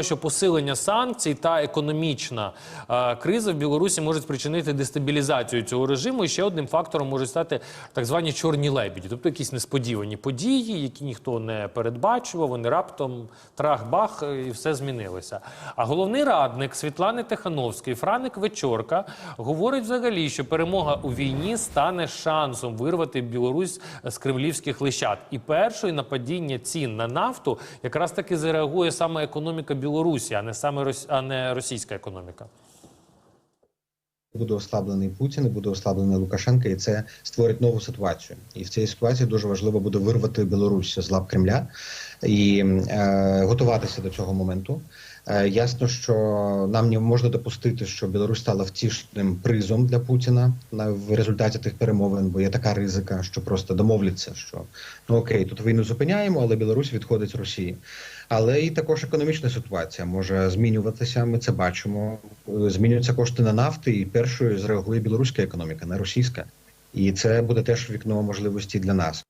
що посилення санкцій та економічна е, криза в Білорусі можуть спричинити дестабілізацію цього режиму. І ще одним фактором можуть стати так звані чорні лебіді, тобто якісь несподівані події, які ніхто не передбачував. Вони раптом трах-бах е, і все змінилося. А головний радник Світлани Тихановської, Франик Вечорка, говорить взагалі, що перемога у війні стане шансом вирвати Білорусь з кремлівських лищат. І першою на падіння цін на нафту якраз таки зареагує саме економіка Білорусі, а не саме Рос... а не російська економіка. Буде ослаблений Путін, буде ослаблений Лукашенко, і це створить нову ситуацію. І в цій ситуації дуже важливо буде вирвати Білорусь з лап Кремля і е, готуватися до цього моменту. Е, ясно, що нам не можна допустити, що Білорусь стала втішним призом для Путіна на в результаті тих перемовин, бо є така ризика, що просто домовляться, що ну окей, тут війну зупиняємо, але Білорусь відходить з Росії. Але і також економічна ситуація може змінюватися. Ми це бачимо. Е, Змінюються кошти на нафти, і першою зреагує білоруська економіка, не російська. І це буде теж вікно можливості для нас.